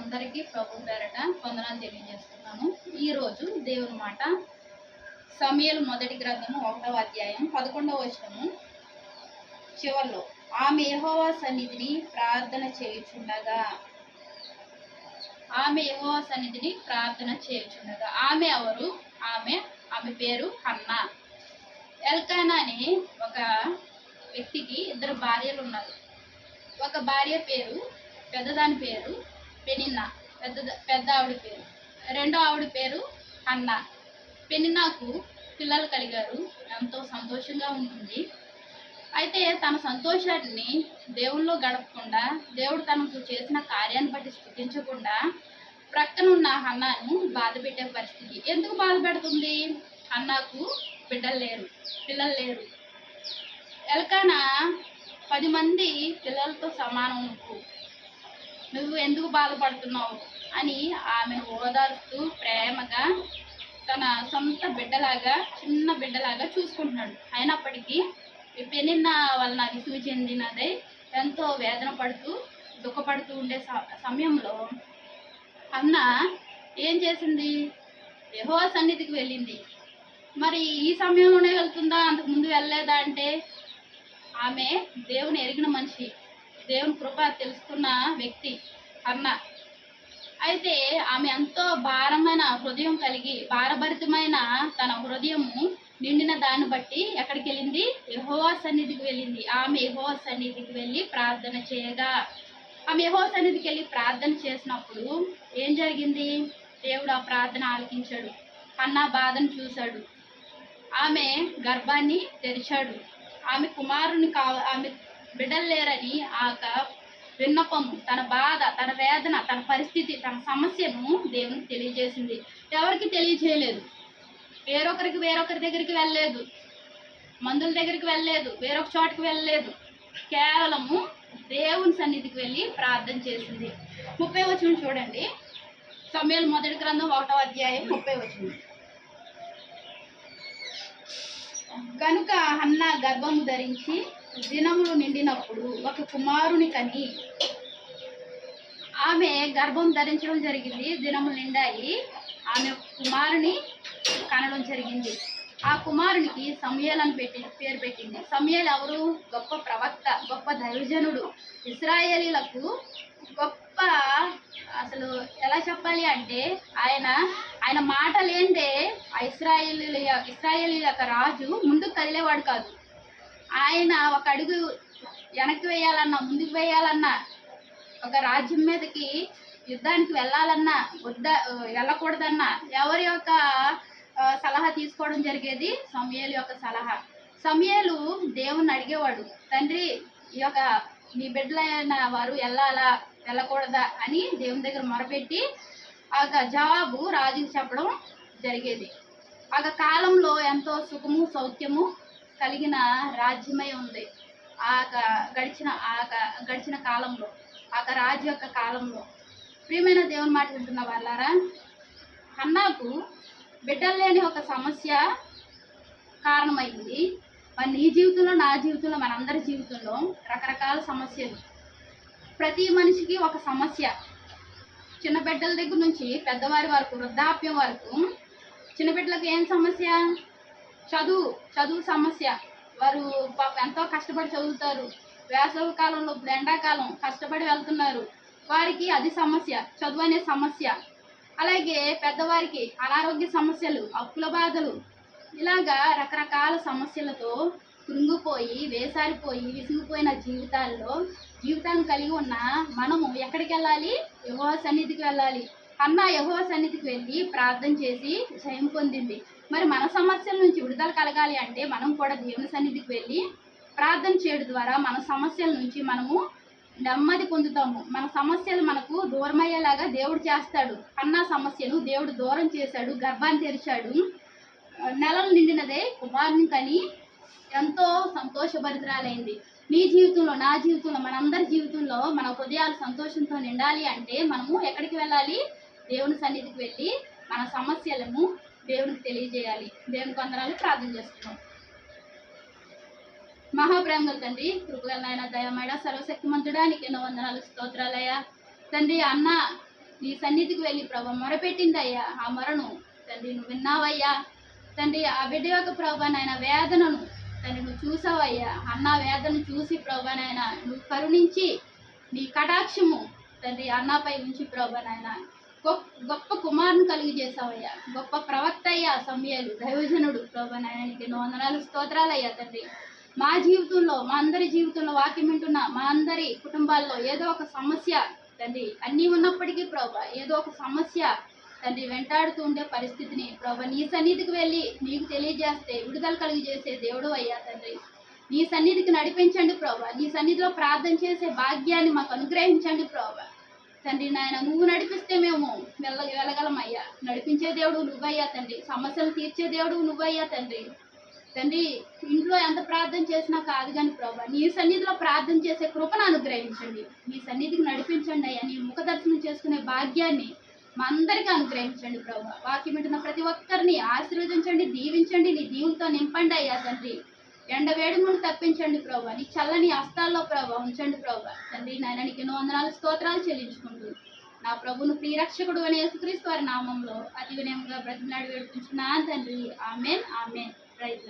అందరికీ ప్రభు పేరట వందనాలు తెలియజేస్తున్నాను. ఈరోజు దేవుని మాట సమయలు మొదటి గ్రంథము ఒకటవ అధ్యాయం పదకొండవ వచనము. చివర్లో ఆమె యహోవా సన్నిధిని ప్రార్థన చేయుచుండగా. ఆమె యహోవా సన్నిధిని ప్రార్థన చేయుచుండగా. ఆమె ఎవరు? ఆమె ఆమె పేరు హన్నా. ఎల్కానా అనే ఒక వ్యక్తికి ఇద్దరు భార్యలు ఉన్నారు. ఒక భార్య పేరు పెద్దదాని పేరు పెనిన్నా. పెద్ద పెద్ద ఆవిడ పేరు. రెండో ఆవిడ పేరు అన్న పెనిన్నాకు పిల్లలు కలిగారు. ఎంతో సంతోషంగా ఉంటుంది. అయితే తన సంతోషాన్ని దేవుల్లో గడపకుండా దేవుడు తనకు చేసిన కార్యాన్ని బట్టి స్థుతించకుండా ప్రక్కన ఉన్న హన్నాను బాధ పెట్టే పరిస్థితి. ఎందుకు బాధ పెడుతుంది అన్నాకు బిడ్డలు లేరు పిల్లలు లేరు. ఎలకన పది మంది పిల్లలతో సమానం నువ్వు నువ్వు ఎందుకు బాధపడుతున్నావు అని ఆమెను ఓదార్పుతూ ప్రేమగా తన సొంత బిడ్డలాగా చిన్న బిడ్డలాగా చూసుకుంటున్నాడు. అయినప్పటికీ ఈ పెనిన్న వలన విసుగు చెందినదే ఎంతో వేదన పడుతూ దుఃఖపడుతూ ఉండే స- సమయంలో అన్న ఏం చేసింది? యహో సన్నిధికి వెళ్ళింది. మరి ఈ సమయంలోనే వెళ్తుందా? అంతకుముందు వెళ్ళలేదా అంటే ఆమె దేవుని ఎరిగిన మనిషి. దేవుని కృప తెలుసుకున్న వ్యక్తి అన్న. అయితే ఆమె ఎంతో భారమైన హృదయం కలిగి భారభరితమైన తన హృదయము నిండిన దాన్ని బట్టి ఎక్కడికి వెళ్ళింది? యహోవా సన్నిధికి వెళ్ళింది. ఆమె యహోవా సన్నిధికి వెళ్ళి ప్రార్థన చేయగా ఆమె యెహోవా సన్నిధికి వెళ్ళి ప్రార్థన చేసినప్పుడు ఏం జరిగింది? దేవుడు ఆ ప్రార్థన ఆలకించాడు. అన్న బాధను చూశాడు. ఆమె గర్భాన్ని తెరిచాడు. ఆమె కుమారుని కావ ఆమె బిడ్డలు లేరని ఆ విన్నపము. తన బాధ తన వేదన తన పరిస్థితి తన సమస్యను దేవునికి తెలియజేసింది. ఎవరికి తెలియజేయలేదు? వేరొకరికి వేరొకరి దగ్గరికి వెళ్ళలేదు. మందుల దగ్గరికి వెళ్ళలేదు. వేరొక చోటకి వెళ్ళలేదు. కేవలము దేవుని సన్నిధికి వెళ్ళి ప్రార్థన చేసింది. ముప్పై వచనం చూడండి. సమయాలు మొదటి గ్రంథం ఒకటో అధ్యాయం ముప్పై వచనం. కనుక అన్న గర్భము ధరించి దినములు నిండినప్పుడు ఒక కుమారుని కని ఆమె గర్భం ధరించడం జరిగింది దినములు నిండాయి. ఆమె కుమారుని కనడం జరిగింది. ఆ కుమారునికి సమయల్ అని పెట్టి పేరు పెట్టింది. సమయల్ ఎవరు? గొప్ప ప్రవక్త గొప్ప దైవజనుడు. ఇస్రాయేలీలకు గొప్ప అసలు ఎలా చెప్పాలి అంటే ఆయన ఆయన మాట లేనిదే ఆ ఇస్రాయేలీ యొక్క రాజు ముందుకు కదిలేవాడు కాదు. ఆయన ఒక అడుగు వెనక్కి వేయాలన్నా ముందుకు వేయాలన్నా ఒక రాజ్యం మీదకి యుద్ధానికి వెళ్ళాలన్నా వద్ద వెళ్ళకూడదన్నా ఎవరి యొక్క సలహా తీసుకోవడం జరిగేది? సమయలు యొక్క సలహా. సమయలు దేవుణ్ణి అడిగేవాడు తండ్రి ఈ యొక్క నీ బిడ్డలైన వారు వెళ్ళాలా వెళ్ళకూడదా? అని దేవుని దగ్గర మొరపెట్టి ఆ యొక్క జవాబు రాజుకి చెప్పడం జరిగేది. ఆ కాలంలో ఎంతో సుఖము సౌఖ్యము కలిగిన రాజ్యమై ఉంది. ఆ గడిచిన ఆ గడిచిన కాలంలో ఆ రాజు యొక్క కాలంలో. ప్రియమైన దేవుని మాట వింటున్న వాళ్ళారా? అన్నాకు బిడ్డలు లేని ఒక సమస్య కారణమైంది. మరి నీ జీవితంలో నా జీవితంలో మనందరి జీవితంలో రకరకాల సమస్యలు. ప్రతి మనిషికి ఒక సమస్య. చిన్న బిడ్డల దగ్గర నుంచి పెద్దవారి వరకు వృద్ధాప్యం వరకు చిన్న బిడ్డలకు ఏం సమస్య? చదువు చదువు సమస్య. వారు పాప ఎంతో కష్టపడి చదువుతారు. వేసవి కాలంలో ఇప్పుడు ఎండాకాలం కష్టపడి వెళ్తున్నారు. వారికి అది సమస్య చదువు అనే సమస్య. అలాగే పెద్దవారికి అనారోగ్య సమస్యలు అప్పుల బాధలు. ఇలాగా రకరకాల సమస్యలతో కృంగిపోయి వేసారిపోయి విసిగిపోయిన జీవితాల్లో జీవితాన్ని కలిగి ఉన్న మనము ఎక్కడికి వెళ్ళాలి? యహోవ సన్నిధికి వెళ్ళాలి. అన్న యహోవ సన్నిధికి వెళ్ళి ప్రార్థన చేసి జయం పొందింది. మరి మన సమస్యల నుంచి విడుదల కలగాలి అంటే మనం కూడా దేవుని సన్నిధికి వెళ్ళి ప్రార్థన చేయడం ద్వారా మన సమస్యల నుంచి మనము నెమ్మది పొందుతాము. మన సమస్యలు మనకు దూరమయ్యేలాగా దేవుడు చేస్తాడు. అన్న సమస్యను దేవుడు దూరం చేశాడు గర్భాన్ని తెరిచాడు. నెలలు నిండినదే కుమారుని కని ఎంతో సంతోషభరితరాలైంది. నీ జీవితంలో నా జీవితంలో మనందరి జీవితంలో మన హృదయాలు సంతోషంతో నిండాలి అంటే మనము ఎక్కడికి వెళ్ళాలి? దేవుని సన్నిధికి వెళ్ళి మన సమస్యలను దేవునికి తెలియజేయాలి. దేవుని కొందరాలు ప్రార్థన చేస్తున్నాం. మహాప్రేమగల తండ్రి కృపగల నాయన దయమేడ సర్వశక్తిమంతుడా నీకు ఎన్నో వందనాలు స్తోత్రాలయ్యా తండ్రి అన్న నీ సన్నిధికి వెళ్ళి ప్రభా మొరపెట్టిందయ్యా. ఆ మొరను తండ్రి నువ్వు విన్నావయ్యా. తండ్రి ఆ బిడ్డ యొక్క ప్రభా నాయన వేదనను తండ్రి నువ్వు చూసావయ్యా. అన్న వేదన చూసి ప్రభా నాయన నువ్వు కరుణించి నీ కటాక్షము తండ్రి అన్నపై ఉంచి ప్రభా నాయన గొప్ప గొప్ప కుమారుని కలిగి చేసావయ్యా గొప్ప ప్రవక్త అయ్యా సమయాలు దైవజనుడు. ప్రభా నాయన వందనాలు స్తోత్రాలయ్యా తండ్రి. మా జీవితంలో మా అందరి జీవితంలో వాక్యం వింటున్న మా అందరి కుటుంబాల్లో ఏదో ఒక సమస్య తండ్రి అన్నీ ఉన్నప్పటికీ ప్రభా ఏదో ఒక సమస్య తండ్రి వెంటాడుతూ ఉండే పరిస్థితిని ప్రభా నీ సన్నిధికి వెళ్ళి నీకు తెలియజేస్తే విడుదల కలిగి చేసే దేవుడు అయ్యా తండ్రి. నీ సన్నిధికి నడిపించండి ప్రభా. నీ సన్నిధిలో ప్రార్థన చేసే భాగ్యాన్ని మాకు అనుగ్రహించండి ప్రభా. తండ్రి నాయన నువ్వు నడిపిస్తే మేము వెళ్ళ వెళ్ళగలమయ్యా. నడిపించే దేవుడు నువ్వయ్యా తండ్రి. సమస్యలు తీర్చే దేవుడు నువ్వయ్యా తండ్రి. తండ్రి ఇంట్లో ఎంత ప్రార్థన చేసినా కాదు కానీ ప్రభా నీ సన్నిధిలో ప్రార్థన చేసే కృపను అనుగ్రహించండి. నీ సన్నిధికి నడిపించండి అయ్యా. నీ ముఖ దర్శనం చేసుకునే భాగ్యాన్ని మా అందరికీ అనుగ్రహించండి ప్రభా. వాక్యం వింటున్న ప్రతి ఒక్కరిని ఆశీర్వదించండి దీవించండి నీ దీవులతో నింపండి అయ్యా తండ్రి. ఎండ వేడుమును తప్పించండి ప్రభా. నీ చల్లని అస్తాల్లో ప్రభా ఉంచండి ప్రభా. తండ్రి నాయన నీకు ఎన్నో వందనాలు స్తోత్రాలు చెల్లించుకుంటూ నా ప్రభును ప్రియరక్షకుడు అనే యేసుక్రీస్తు వారి నామంలో అతి వినయంగా బ్రతిమలాడి వేడుకుంటున్నా తండ్రి. Amen amen. రైతు